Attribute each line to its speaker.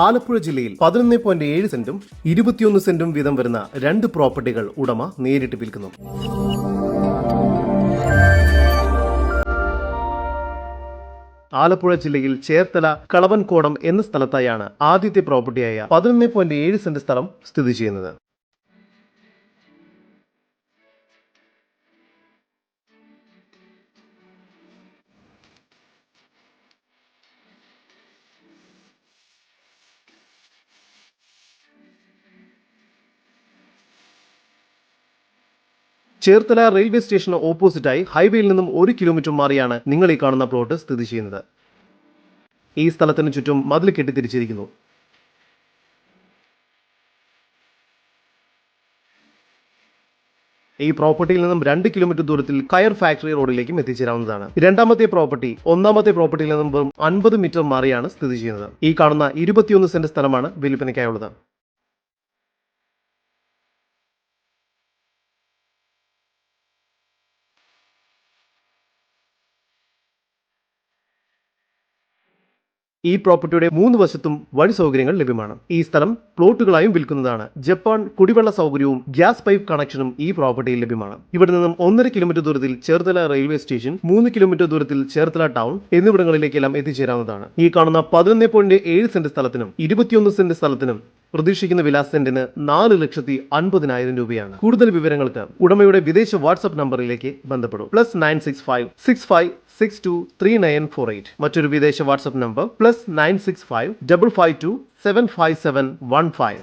Speaker 1: ആലപ്പുഴ ജില്ലയിൽ പതിനൊന്ന് പോയിന്റ് ഏഴ് സെന്റും ഇരുപത്തിയൊന്ന് സെന്റും വീതം വരുന്ന രണ്ട് പ്രോപ്പർട്ടികൾ ഉടമ നേരിട്ട് വിൽക്കുന്നു. ആലപ്പുഴ ജില്ലയിൽ ചേർത്തല കളവൻകോടം എന്ന സ്ഥലത്തായാണ് ആദ്യത്തെ പ്രോപ്പർട്ടിയായ പതിനൊന്ന് പോയിന്റ് ഏഴ് സെന്റ് സ്ഥലം സ്ഥിതി ചെയ്യുന്നത്. ചേർത്തല റെയിൽവേ സ്റ്റേഷന് ഓപ്പോസിറ്റായി ഹൈവേയിൽ നിന്നും ഒരു കിലോമീറ്റർ മാറിയാണ് നിങ്ങൾ ഈ കാണുന്ന പ്ലോട്ട് സ്ഥിതി ചെയ്യുന്നത്. ഈ സ്ഥലത്തിന് ചുറ്റും മതിൽ കെട്ടിത്തിരിച്ചിരിക്കുന്നു. ഈ പ്രോപ്പർട്ടിയിൽ നിന്നും രണ്ട് കിലോമീറ്റർ ദൂരത്തിൽ കയർ ഫാക്ടറി റോഡിലേക്കും എത്തിച്ചേരാവുന്നതാണ്. രണ്ടാമത്തെ പ്രോപ്പർട്ടി ഒന്നാമത്തെ പ്രോപ്പർട്ടിയിൽ നിന്നും അൻപത് മീറ്റർ മാറിയാണ് സ്ഥിതി ചെയ്യുന്നത്. ഈ കാണുന്ന ഇരുപത്തിയൊന്ന് സെന്റ് സ്ഥലമാണ് വിൽപ്പനയ്ക്കായുള്ളത്. ഈ പ്രോപ്പർട്ടിയുടെ മൂന്ന് വശത്തും വഴി സൗകര്യങ്ങൾ ലഭ്യമാണ്. ഈ സ്ഥലം പ്ലോട്ടുകളായും വിൽക്കുന്നതാണ്. ജപ്പാൻ കുടിവെള്ള സൗകര്യവും ഗ്യാസ് പൈപ്പ് കണക്ഷനും ഈ പ്രോപ്പർട്ടിയിൽ ലഭ്യമാണ്. ഇവിടെ നിന്നും ഒന്നര കിലോമീറ്റർ ദൂരത്തിൽ ചേർത്തല റെയിൽവേ സ്റ്റേഷൻ മൂന്ന് കിലോമീറ്റർ ദൂരത്തിൽ ചേർത്തല ടൗൺ എന്നിവിടങ്ങളിലേക്കെല്ലാം എത്തിച്ചേരാവുന്നതാണ്. ഈ കാണുന്ന പതിനൊന്ന് പോയിന്റ് ഏഴ് സെന്റ് സ്ഥലത്തിനും ഇരുപത്തിയൊന്ന് സെന്റ് സ്ഥലത്തിനും പ്രതീക്ഷിക്കുന്ന വില സെന്റിന് നാല് ലക്ഷത്തി അൻപതിനായിരം രൂപയാണ്. കൂടുതൽ വിവരങ്ങൾക്ക് ഉടമയുടെ വിദേശ വാട്സ്ആപ്പ് നമ്പറിലേക്ക് ബന്ധപ്പെടും. Plus nine six five six five six two three nine four eight മറ്റൊരു വിദേശ WhatsApp number plus nine six five double five two seven five seven one five